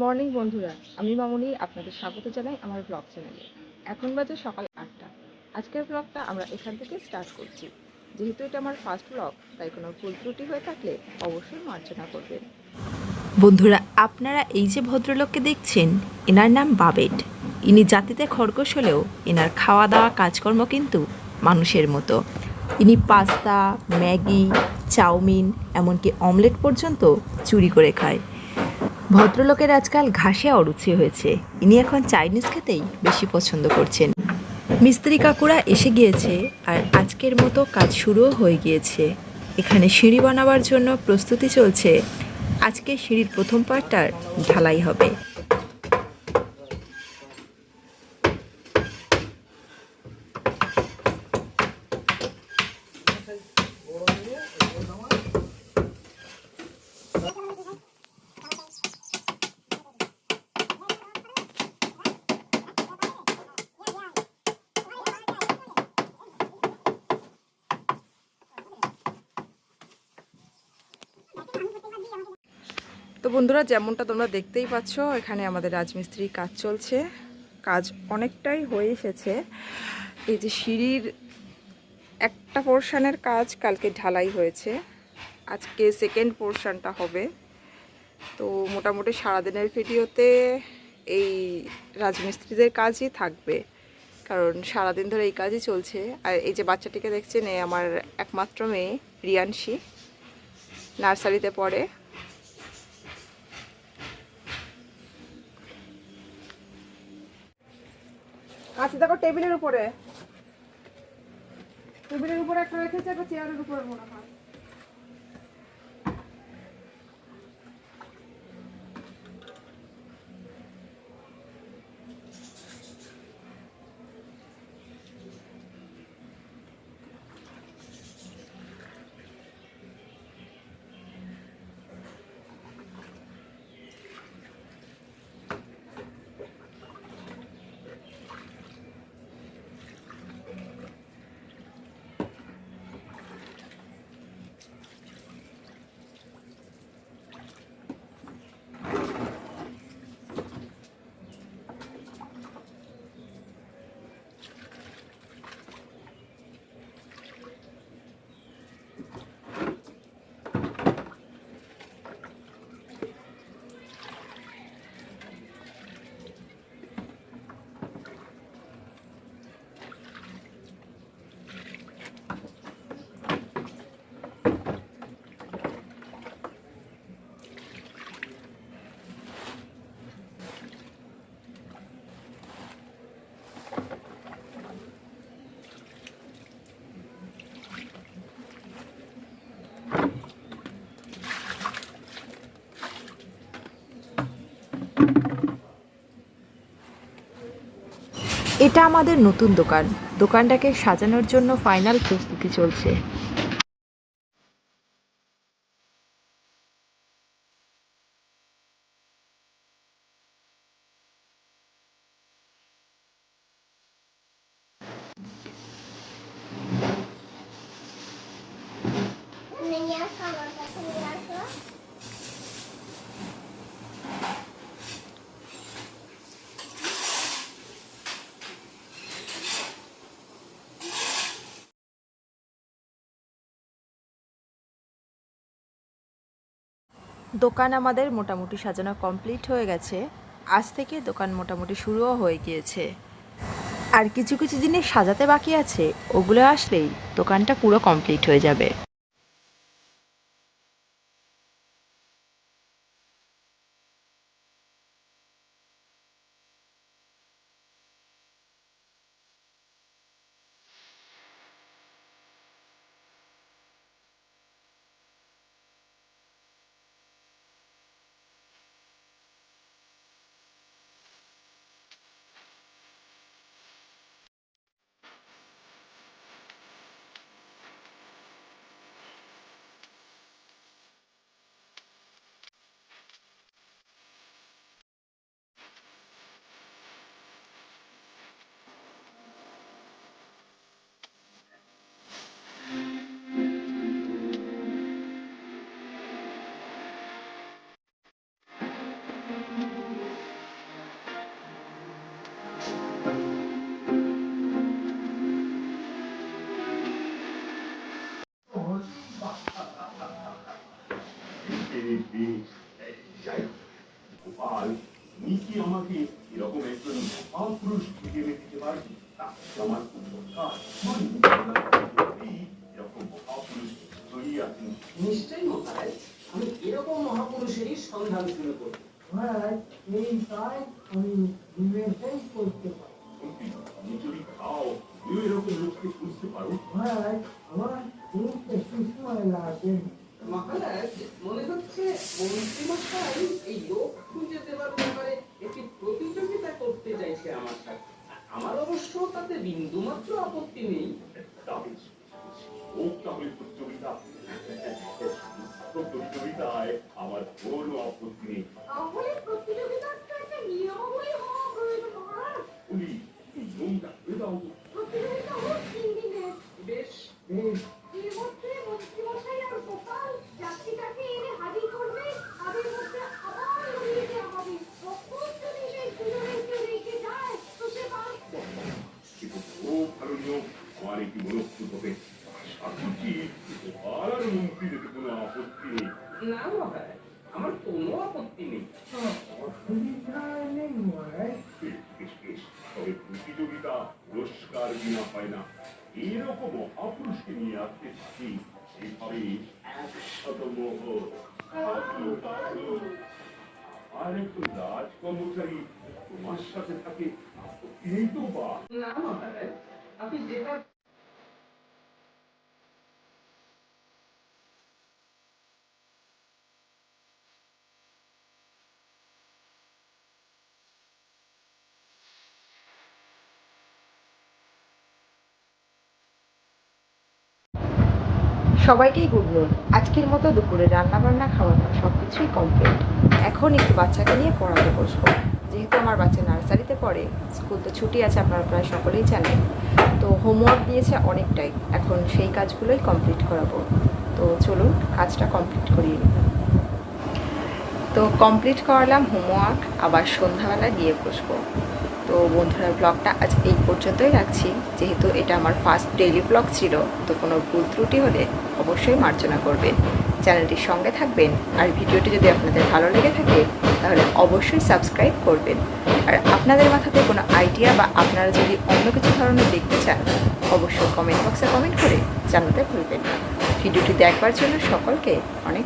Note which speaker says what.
Speaker 1: Morning বন্ধুরা। আমি মামুনি, আপনাদের স্বাগত জানাই আমার ব্লগ চ্যানেলে এখন বাজে সকাল আটটা। আজকের ব্লগটা আমরা এখান থেকে স্টার্ট করছি। যেহেতু এটা আমার ফার্স্ট ব্লগ তাই কোনো ভুল ত্রুটি হয়ে থাকলে অবশ্যই মার্জনা করবেন।
Speaker 2: বন্ধুরা, আপনারা এই যে ভদ্রলোককে দেখছেন, এনার নাম বাবেট। ইনি জাতিতে খরগোশ হলেও এনার খাওয়া দাওয়া কাজকর্ম কিন্তু মানুষের মতো। ইনি পাস্তা, ম্যাগি, চাউমিন, এমনকি অমলেট পর্যন্ত চুরি করে খায়। ভদ্রলোকের আজকাল ঘাসে অরুচি হয়েছে। ইনি এখন চাইনিজ খেতেই বেশি পছন্দ করছেন। মিস্ত্রি কাকুরা এসে গিয়েছে আর আজকের মতো কাজ শুরুও হয়ে গিয়েছে। এখানে সিঁড়ি বানাবার জন্য প্রস্তুতি চলছে। আজকে সিঁড়ির প্রথম পার্টটার ঢালাই হবে।
Speaker 1: তো বন্ধুরা, যেমনটা তোমরা দেখতেই পাচ্ছ, এখানে আমাদের রাজমিস্ত্রির কাজ চলছে। কাজ অনেকটাই হয়ে এসেছে। এই যে সিঁড়ির একটা পোর্শানের কাজ কালকে ঢালাই হয়েছে। আজকে সেকেন্ড পোর্শনটা হবে। তো মোটামুটি সারাদিনের ভিডিওতে এই রাজমিস্ত্রিদের কাজই থাকবে। কারণ সারাদিন ধরে এই কাজই চলছে। আর এই যে বাচ্চাটিকে দেখছেন, এ আমার একমাত্র মেয়ে, রিয়ানশি। নার্সারিতে পড়ে। আচ্ছা দেখো টেবিলের উপরে। টেবিলের উপরে একটা রেখেছে একটা চেয়ারের উপরে মনে হয়।
Speaker 2: এটা আমাদের নতুন দোকান। দোকানটাকে সাজানোর জন্য ফাইনাল প্রস্তুতি চলছে। দোকান আমাদের মোটামুটি সাজানো কমপ্লিট হয়ে গেছে। আজ থেকে দোকান মোটামুটি শুরুও হয়ে গিয়েছে। আর কিছু কিছু জিনিস সাজাতে বাকি আছে, ওগুলো আসলেই দোকানটা পুরো কমপ্লিট হয়ে যাবে।
Speaker 3: সন্ধান শুরু করব।
Speaker 4: মহারাজ এই
Speaker 5: যদি খাও এরকম লোককে খুঁজতে পারো।
Speaker 4: মহারাজ আমার খুব সময় লাগবে
Speaker 3: মহারাজ মনে হচ্ছে মন্ত্রীমশাই, এই লোক খুঁজে দেওয়ার ব্যাপারে একটি প্রতিযোগিতা করতে চাইছে আমার সাথে আমার অবশ্য তাতে বিন্দুমাত্র আপত্তি নেই।
Speaker 6: আর
Speaker 5: আর কোনো আপত্তি নেই
Speaker 3: না আমার কোনো আপত্তি নেই
Speaker 5: প্রতিযোগিতা পুরস্কার বিনা নিয়ে আসতে থাকি সেভাবে একশত মোহ। আর একজন রাজ কর্মচারী তোমার সাথে থাকে আপত্তি নেই তো বা
Speaker 3: আপনি যেটা
Speaker 1: সবাইকেই গুড মর্নিং আজকের মতো দুপুরে রান্না বান্না খাওয়া দাওয়া সব কিছুই কমপ্লিট এখন একটু বাচ্চাকে নিয়ে পড়াতে বসবো। যেহেতু আমার বাচ্চা নার্সারিতে পড়ে, স্কুল তো ছুটি আছে আপনারা প্রায় সকলেই জানেন। তো হোমওয়ার্ক দিয়েছে অনেকটাই। এখন সেই কাজগুলোই কমপ্লিট করাবো। তো চলুন, কাজটা কমপ্লিট করিয়ে নিই। তো কমপ্লিট করালাম হোমওয়ার্ক আবার সন্ধ্যাবেলা গিয়ে বসবো। বন্ধুরা ব্লগটা আজ এই পর্যন্তই রাখছি। যেহেতু এটা আমার ফার্স্ট ডেইলি ব্লগ ছিল, তো কোনো ভুল ত্রুটি হলে অবশ্যই মার্জনা করবেন। চ্যানেলটির সঙ্গে থাকবেন। আর ভিডিওটি যদি আপনাদের ভালো লেগে থাকে, তাহলে অবশ্যই সাবস্ক্রাইব করবেন। আর আপনাদের মাথাতে কোনো আইডিয়া বা আপনারা যদি অন্য কিছু ধরনের দেখতে চান, অবশ্যই কমেন্ট বক্সে কমেন্ট করে জানাতে ভুলবেন ভিডিওটি দেখবার জন্য সকলকে অনেক